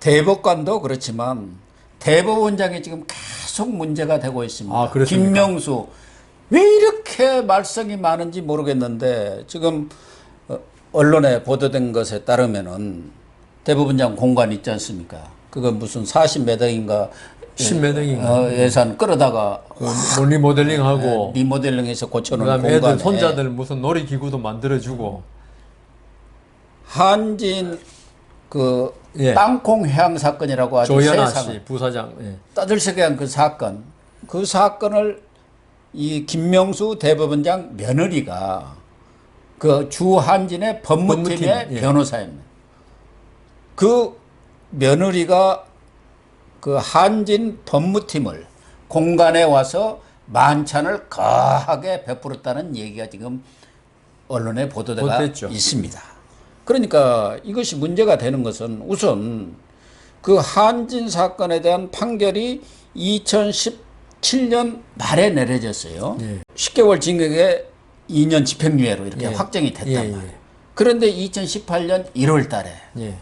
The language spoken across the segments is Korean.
대법관도 그렇지만 대법원장이 지금 계속 문제가 되고 있습니다. 아? 김명수 왜 이렇게 말썽이 많은지 모르겠는데 지금 어, 언론에 보도된 것에 따르면은 대법원장 공간 있지 않습니까? 그거 무슨 40몇 억인가 10몇 억인가. 어, 예산 끌어다가 그 리모델링하고 리모델링해서 고쳐놓은 그다음에 애들 공간에 손자들 무슨 놀이기구도 만들어주고 한진 그 예. 땅콩 해양 사건이라고 아주 조연아 씨 부사장 예. 떠들썩게 한 그 사건, 그 사건을 이 김명수 대법원장 며느리가 그 주한진의 법무팀의 법무팀, 예. 변호사입니다. 그 며느리가 그 한진 법무팀을 공간에 와서 만찬을 거하게 베풀었다는 얘기가 지금 언론에 보도되가. 있습니다. 그러니까 이것이 문제가 되는 것은 우선 그 한진 사건에 대한 판결이 2017년 말에 내려졌어요. 예. 10개월 징역에 2년 집행유예로 이렇게 예. 확정이 됐단 예, 예. 말이에요. 그런데 2018년 1월 달에 예.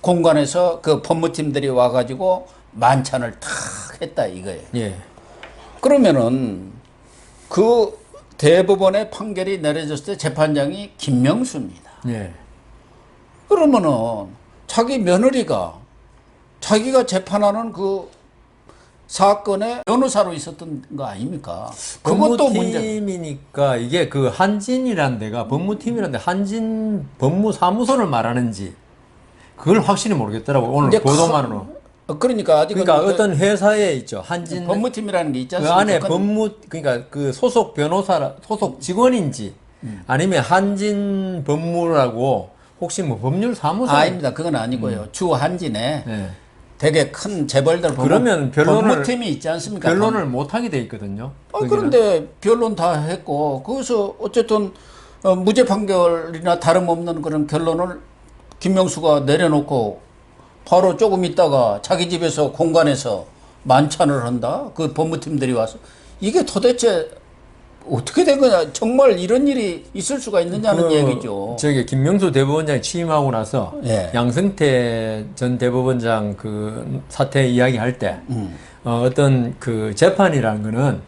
공관에서 그 법무팀들이 와가지고 만찬을 탁 했다 이거예요. 예. 그러면은 그 대법원의 판결이 내려졌을 때 재판장이 김명수입니다. 예. 그러면은 자기 며느리가 자기가 재판하는 그 사건의 변호사로 있었던 거 아닙니까? 그것도 문제. 법무팀이니까 이게 그 한진이란 데가 법무팀이란 데 한진 법무사무소를 말하는지 그걸 확실히 모르겠더라고 오늘 보도만으로. 어, 그러니까 아직은 그러니까 그 어떤 회사에 있죠 한진 법무팀이라는 게 있지 그 않습니까? 안에 그건 법무 그러니까 그 소속 변호사 소속 직원인지 아니면 한진 법무라고 혹시 뭐 법률 사무소 아닙니다. 그건 아니고요. 주 한진에 네. 되게 큰 재벌들 법무, 그러면 변론을- 법무팀이 있지 않습니까? 변론을 못 하게 돼 있거든요. 아, 거기는. 그런데 변론 다 했고 거기서 어쨌든 어, 무죄 판결이나 다름없는 그런 결론을 김명수가 내려놓고 바로 조금 있다가 자기 집에서 공간에서 만찬을 한다. 그 법무팀들이 와서 이게 도대체 어떻게 된 거냐? 정말 이런 일이 있을 수가 있느냐는 그 얘기죠. 저기 김명수 대법원장이 취임하고 나서 예. 양승태 전 대법원장 그 사태 이야기할 때 음. 어, 어떤 그 재판이라는 거는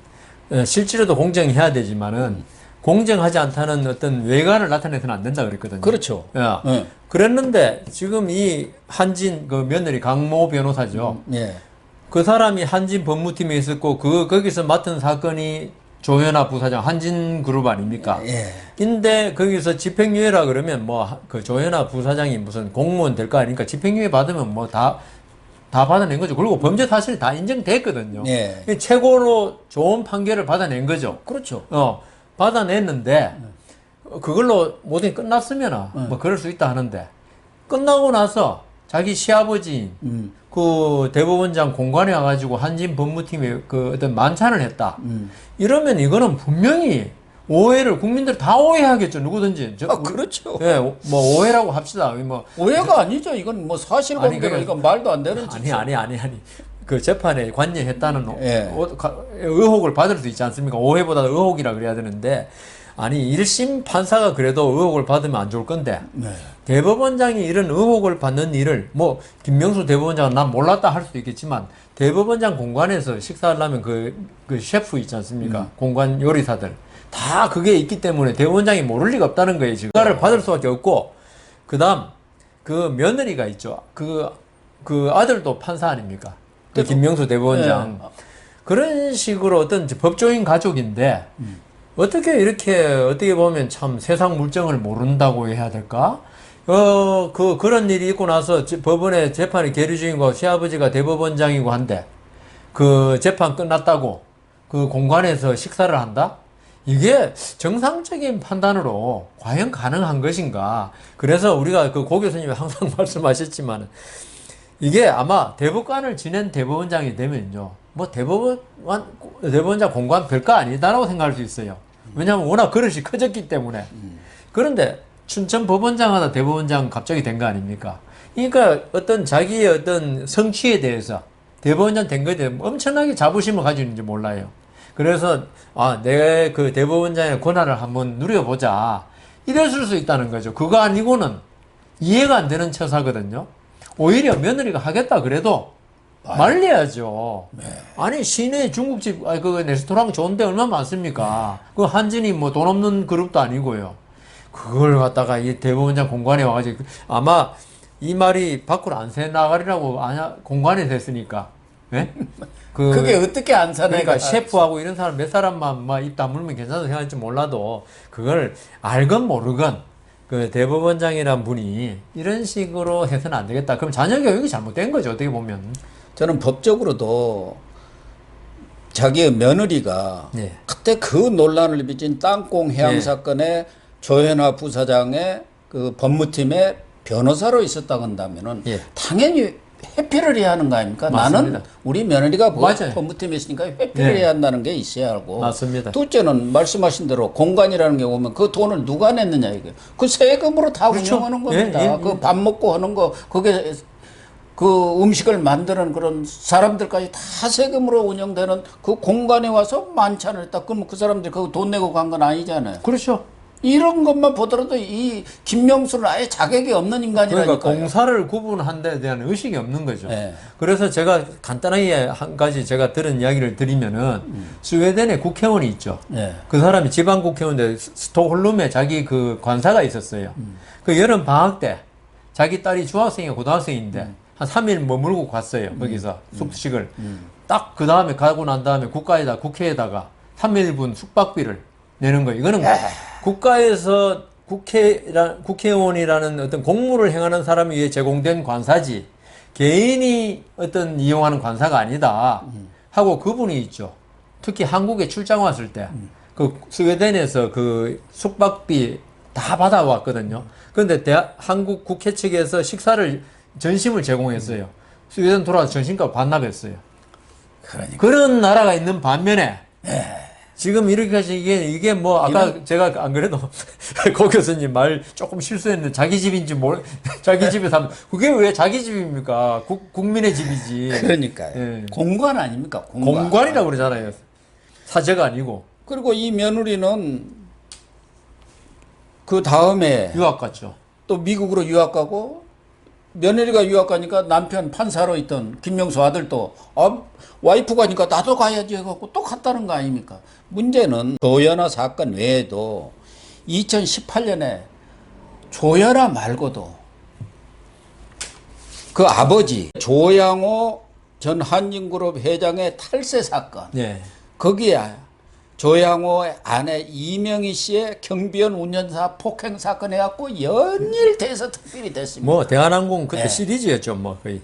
어, 실제로도 공정해야 되지만은 공정하지 않다는 어떤 외관을 나타내서는 안 된다 그랬거든요. 그렇죠. 야, 예. 그랬는데 지금 이 한진 그 며느리 강모 변호사죠. 예. 그 사람이 한진 법무팀에 있었고 그 거기서 맡은 사건이 조현아 부사장 한진 그룹 아닙니까? 예. 근데 거기서 집행유예라 그러면 뭐 그 조현아 부사장이 무슨 공무원 될 거 아니니까 집행유예 받으면 뭐 다 다 받아낸 거죠. 그리고 범죄 사실이 다 인정됐거든요. 예. 이 최고로 좋은 판결을 받아낸 거죠. 그렇죠. 어, 받아냈는데 어, 그걸로 모든 게 끝났으면 뭐 그럴 수 있다 하는데 끝나고 나서 자기 시아버지인 음. 그 대법원장 공관에 와가지고 한진 법무팀에 그 어떤 만찬을 했다. 이러면 이거는 분명히 오해를 국민들 다 오해하겠죠. 누구든지. 저, 아, 그렇죠. 예, 뭐 오해라고 합시다. 뭐 오해가 아니죠. 이건 뭐 사실관계가 그러니까- 이건 말도 안 되는 아니 아니 아니 아니 그 재판에 관여했다는 예. 의혹을 받을 수 있지 않습니까? 오해보다 의혹이라 그래야 되는데 아니 1심 판사가 그래도 의혹을 받으면 안 좋을 건데 네. 대법원장이 이런 의혹을 받는 일을 뭐 김명수 대법원장은 난 몰랐다 할 수도 있겠지만 대법원장 공간에서 식사하려면 그, 그 셰프 있지 않습니까? 음. 공간 요리사들 다 그게 있기 때문에 대법원장이 모를 리가 없다는 거예요 지금 그를 받을 수밖에 없고 그 다음 그 며느리가 있죠 그 그 아들도 판사 아닙니까? 그 김명수 대법원장 네. 그런 식으로 어떤 법조인 가족인데 어떻게 이렇게 어떻게 보면 참 세상 물정을 모른다고 해야 될까? 어, 그, 그런 일이 있고 나서 지- 법원에 재판이 계류 중이고 시아버지가 대법원장이고 한데 그 재판 끝났다고 그 공간에서 식사를 한다? 이게 정상적인 판단으로 과연 가능한 것인가? 그래서 우리가 그 고 교수님이 항상 말씀하셨지만 이게 아마 대법관을 지낸 대법원장이 되면요. 뭐 대법원, 대법원장 공관 별거 아니다라고 생각할 수 있어요. 왜냐하면 워낙 그릇이 커졌기 때문에. 그런데 춘천 법원장 하다 대법원장 갑자기 된 거 아닙니까? 그러니까 어떤 자기의 어떤 성취에 대해서 대법원장 된 거에 대해 엄청나게 자부심을 가지고 있는지 몰라요. 그래서 아, 내 그 대법원장의 권한을 한번 누려보자. 이랬을 수 있다는 거죠. 그거 아니고는 이해가 안 되는 처사거든요. 오히려 며느리가 하겠다 그래도 말려야죠. 아니 시내 중국집 아니 그 레스토랑 좋은데 얼마 나 많습니까? 그 한진이 뭐 돈 없는 그룹도 아니고요. 그걸 갖다가 이 대법원장 공관에 와가지고 아마 이 말이 밖으로 안 새 나가리라고 아냐 공관에 됐으니까. 예? 그 그게 어떻게 안 사내? 그러니까 셰프하고 이런 사람 몇 사람만 막입 다물면 괜찮다고 생각할지 몰라도 그걸 알건 모르건 그 대법원장이란 분이 이런 식으로 해서는 안 되겠다. 그럼 자녀 교육이 잘못된 거죠. 어떻게 보면. 저는 법적으로도 자기의 며느리가 네. 그때 그 논란을 빚은 땅콩 해양 네. 사건의 조현아 부사장의 그 법무팀의 변호사로 있었다 한다면은 예. 당연히 회피를 해야 하는 거 아닙니까? 맞습니다. 나는 우리 며느리가 뭐. 법무팀에 있으니까 회피를 네. 해야 한다는 게 있어야 하고 맞습니다. 둘째는 말씀하신 대로 공간이라는 게 오면 그 돈을 누가 냈느냐 이게 그 세금으로 다 그렇죠. 운영하는 겁니다. 예, 예, 그밥 먹고 하는 거 그게 그 음식을 만드는 그런 사람들까지 다 세금으로 운영되는 그 공간에 와서 만찬을 했다. 그러면 그 사람들이 그돈 내고 간 건 아니잖아요. 그렇죠. 이런 것만 보더라도 이 김명수는 아예 자격이 없는 인간이라니까요. 그러니까 공사를 구분한 데 대한 의식이 없는 거죠. 예. 그래서 제가 간단하게 한 가지 제가 들은 이야기를 드리면은 스웨덴에 국회의원이 있죠. 예. 그 사람이 지방 국회의원인데 스- 스톡홀름에 자기 그 관사가 있었어요. 그 여름 방학 때 자기 딸이 중학생이 고등학생인데 한 3일 머물고 갔어요. 거기서 숙식을. 딱 그 다음에 가고 난 다음에 국가에다 국회에다가 3일분 숙박비를 내는 거예요. 이거는 국가에서 국회라, 국회의원이라는 어떤 공무를 행하는 사람에 의해 제공된 관사지 개인이 어떤 이용하는 관사가 아니다 하고 그분이 있죠. 특히 한국에 출장 왔을 때 그 스웨덴에서 그 숙박비 다 받아왔거든요. 그런데 대한, 한국 국회 측에서 식사를 전심을 제공했어요. 스웨덴 돌아와서 전심값 반납했어요. 그러니까 그런 나라가 있는 반면에 지금 이렇게까지 이게 이게 뭐 아까 제가 안 그래도 고 교수님 말 조금 실수했는데 자기 집인지 몰 자기 집에서 하면 그게 왜 자기 집입니까? 국, 국민의 집이지. 그러니까요. 예. 공간 아닙니까? 공간. 공관이라고 그러잖아요. 사제가 아니고 그리고 이 며느리는 그 다음에 유학 갔죠. 또 미국으로 유학 가고 며느리가 유학 가니까 남편 판사로 있던 김명수 아들도 아, 와이프 가니까 나도 가야지 해갖고 또 갔다는 거 아닙니까? 문제는 조연아 사건 외에도 2018년에 조연아 말고도 그 아버지 조양호 전 한진그룹 회장의 탈세 사건 네. 거기에 조양호의 아내 이명희 씨의 경비원 운전사 폭행 사건 해갖고 연일돼서 특별히 됐습니다. 뭐 대한항공 그때 네. 시리즈였죠, 뭐 거의.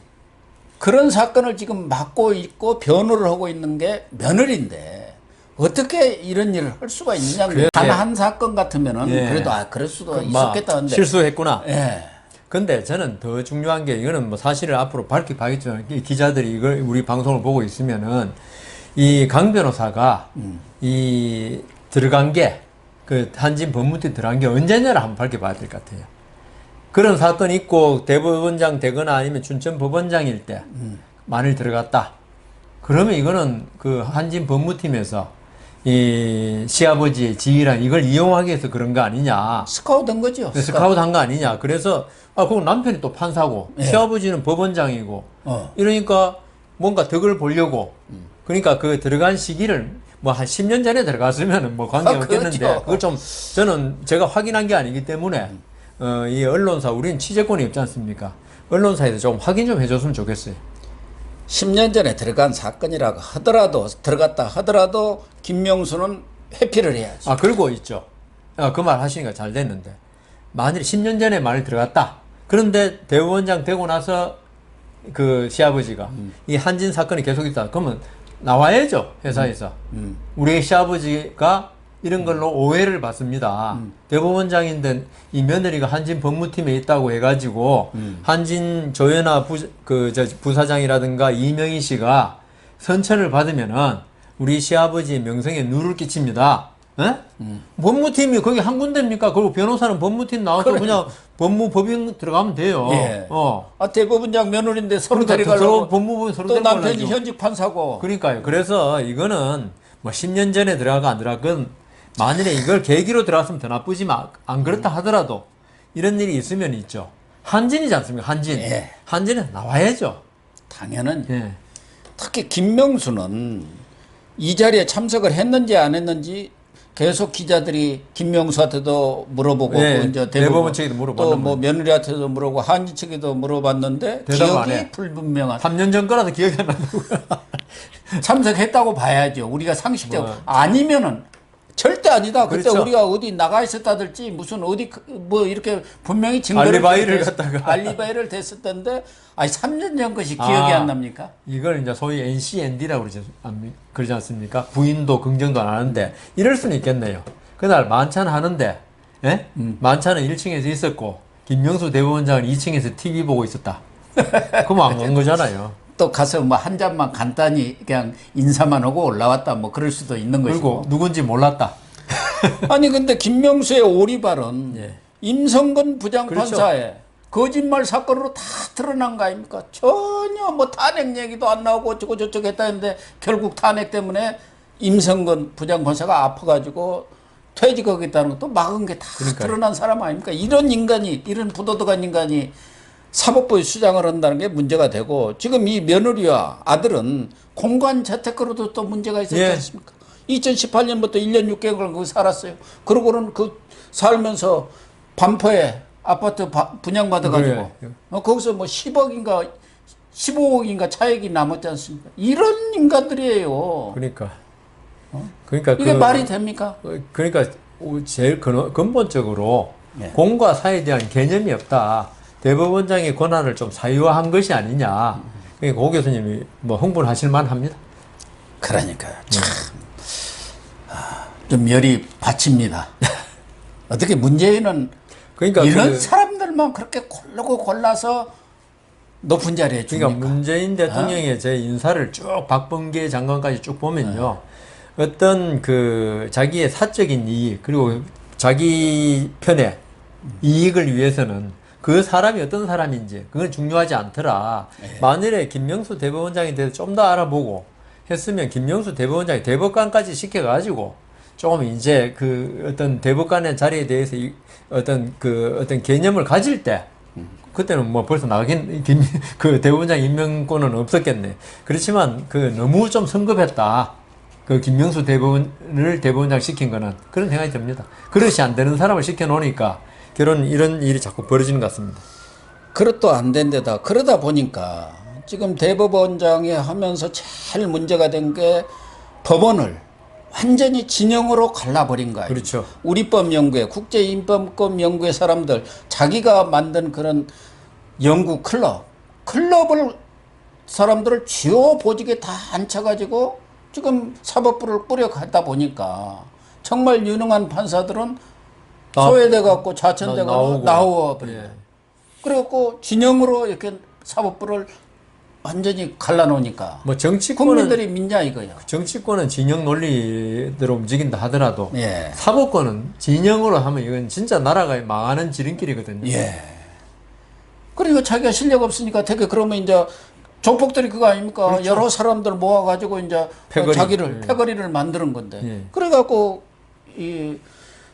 그런 사건을 지금 맡고 있고 변호를 하고 있는 게 며느리인데 어떻게 이런 일을 할 수가 있느냐. 그래. 단한 사건 같으면은 예. 그래도 아 그럴 수도 막 있었겠다 한데. 실수했구나. 예. 근데 저는 더 중요한 게 이거는 뭐 사실을 앞으로 밝히 봐야겠지만 이 기자들이 이걸 우리 방송을 보고 있으면은 이 강 변호사가 이 들어간 게 그 한진 법무팀 들어간 게 언제냐를 한번 밝혀봐야 될 것 같아요. 그런 사건이 있고 대법원장 되거나 아니면 춘천 법원장일 때 만일 들어갔다. 그러면 이거는 그 한진 법무팀에서 이 시아버지의 지위랑 이걸 이용하기 위해서 그런 거 아니냐. 스카우트 된 거죠. 그래서 스카우트 한 거 아니냐. 그래서 아 그럼 남편이 또 판사고 예. 시아버지는 법원장이고 어. 이러니까 뭔가 덕을 보려고 그러니까 그 들어간 시기를 뭐 한 10년 전에 들어갔으면 뭐 관계 아, 없겠는데 그렇죠. 그걸 좀 저는 제가 확인한 게 아니기 때문에 어, 이 언론사 우리는 취재권이 없지 않습니까? 언론사에서 좀 확인 좀 해줬으면 좋겠어요. 10년 전에 들어간 사건이라고 하더라도 들어갔다 하더라도 김명수는 회피를 해야지. 아 그리고 있죠. 아, 그 말 하시니까 잘 됐는데 만일 10년 전에 만일 들어갔다. 그런데 대법원장 되고 나서 그 시아버지가 이 한진 사건이 계속 있다. 그러면 나와야죠 회사에서. 우리 시아버지가 이런 걸로 오해를 받습니다. 대법원장인데 이 며느리가 한진 법무팀에 있다고 해가지고 한진 조연아 부, 그, 저, 부사장이라든가 이명희 씨가 선처를 받으면은 우리 시아버지의 명성에 누를 끼칩니다. 예? 법무팀이 거기 한 군데입니까? 그리고 변호사는 법무팀 나와서 그냥 법무법인 들어가면 돼요. 예. 어. 아 대법원장 며느리인데 서로 그러니까 서로 데려가려고 법무부는 서로 또 데리고 남편이. 현직 판사고 그러니까요. 그래서 이거는 뭐 10년 전에 들어가고 안 들어가건 만일에 이걸 계기로 들어갔으면 더 나쁘지만 안 그렇다 하더라도 이런 일이 있으면 있죠. 한진이지 않습니까? 한진. 예. 한진은 나와야죠. 당연은 예. 특히 김명수는 이 자리에 참석을 했는지 안 했는지 계속 기자들이 김명수한테도 물어보고 예, 그 이제 대법원 측에도 물어봤는 또뭐 며느리한테도 물어보고 한지 측에도 물어봤는데 기억이 해. 불분명한 3년 전 거라서 기억이 안 나고. 참석했다고 봐야죠. 우리가 상식적으로 뭐. 아니면은 절대 아니다. 그때 그렇죠. 우리가 어디 나가 있었다든지 무슨 어디 그- 뭐 이렇게 분명히 증거를 알리바이를 댔- 갖다가. 알리바이를 텐데 아니 3년 전 것이 기억이 아. 안 납니까? 이걸 이제 소위 NCND라고 그러지, 않- 그러지 않습니까? 부인도 긍정도 안 하는데 이럴 수는 있겠네요. 그날 만찬 하는데 예? 음. 만찬은 1층에서 있었고 김명수 대법원장은 2층에서 TV 보고 있었다. 그럼 안 간 거잖아요. 또 가서 뭐 한 잔만 간단히 그냥 인사만 하고 올라왔다 뭐 그럴 수도 있는 것이고 누군지 몰랐다. 아니 근데 김명수의 오리발은 예. 임성근 부장판사의 그렇죠. 거짓말 사건으로 다 드러난 거 아닙니까? 전혀 뭐 탄핵 얘기도 안 나오고 어쩌고 저쩌고 했다는데 결국 탄핵 때문에 임성근 부장판사가 아파가지고 퇴직하겠다는 것도 막은 게 다. 드러난 사람 아닙니까? 이런 인간이 이런 부도덕한 인간이 사법부에 수장을 한다는 게 문제가 되고 지금 이 며느리와 아들은 공간 재테크로도 또 문제가 있었지 예. 않습니까? 2018년부터 1년 6개월 거기 살았어요. 그러고는 그 살면서 반포에 아파트 바- 분양받아가지고 그래. 어, 거기서 뭐 10억인가 15억인가 차액이 남았지 않습니까? 이런 인간들이에요. 그러니까. 그러니까 이게 그- 말이 됩니까? 어, 그러니까 오- 제일 근- 근본적으로 예. 공과 사에 대한 개념이 없다. 대법원장의 권한을 좀 사유화한 것이 아니냐. 그러니까 고 교수님이 뭐 흥분하실 만합니다. 그러니까요. 참. 아, 좀 열이 받칩니다. 어떻게 문재인은 그러니까 이런 그- 사람들만 그렇게 고르고 골라서 높은 자리에 그러니까 주니까. 문재인 대통령의 제 인사를 쭉 박범계 장관까지 쭉 보면요. 어떤 그 자기의 사적인 이익 그리고 자기 편의 이익을 위해서는 그 사람이 어떤 사람인지 그건 중요하지 않더라. 만일에 김명수 대법원장에 대해서 좀 더 알아보고 했으면 김명수 대법원장이 대법관까지 시켜가지고 조금 이제 그 어떤 대법관의 자리에 대해서 이- 어떤 그 어떤 개념을 가질 때 그때는 뭐 벌써 나가긴 김, 그 대법원장 임명권은 없었겠네. 그렇지만 그 너무 좀 성급했다. 그 김명수 대법원을 대법원장 시킨 거는 그런 생각이 듭니다. 그릇이 안 되는 사람을 시켜 놓으니까 결혼 이런 일이 자꾸 벌어지는 것 같습니다. 그릇도 안 된 데다 그러다 보니까 지금 대법원장이 하면서 제일 문제가 된 게 법원을 완전히 진영으로 갈라버린 거예요. 그렇죠. 우리법 연구회, 국제인권법 연구회 사람들 자기가 만든 그런 연구 클럽, 클럽을 사람들을 주요 보직에 다 앉혀가지고 지금 사법부를 뿌려가다 보니까 정말 유능한 판사들은 나- 소외돼 갖고 자천돼 나- 갖고 나오고. 나와 버려. 예. 그래갖고 진영으로 이렇게 사법부를 완전히 갈라놓으니까 뭐 정치권은 국민들이 믿냐 이거야. 정치권은 진영 논리대로 움직인다 하더라도 예. 사법권은 진영으로 하면 이건 진짜 나라가 망하는 지름길이거든요. 예. 그러니까 자기가 실력 없으니까 되게 그러면 이제 조폭들이 그거 아닙니까? 여러 사람들 모아가지고 이제 그렇죠. 패거리. 자기를 예. 패거리를 만드는 건데. 예. 그래갖고 이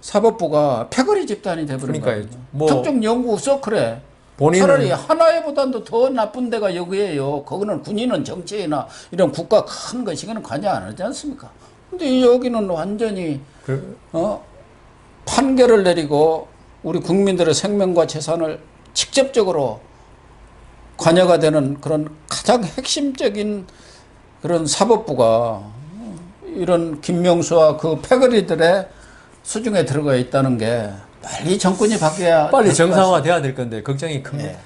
사법부가 패거리 집단이 돼버린 거예요. 뭐 특정 연구 서클에 본인은- 차라리 하나에보다도 더 나쁜 데가 여기에요. 거기는 군인은 정치나 이런 국가 큰 것이 그는 관여 안 하지 않습니까? 근데 여기는 완전히 그, 어? 판결을 내리고 우리 국민들의 생명과 재산을 직접적으로 관여가 되는 그런 가장 핵심적인 그런 사법부가 이런 김명수와 그 패거리들의 수중에 들어가 있다는 게 빨리 정권이 바뀌어야 빨리 될것 같습니다. 정상화 돼야 될 건데 걱정이 큽니다. 예.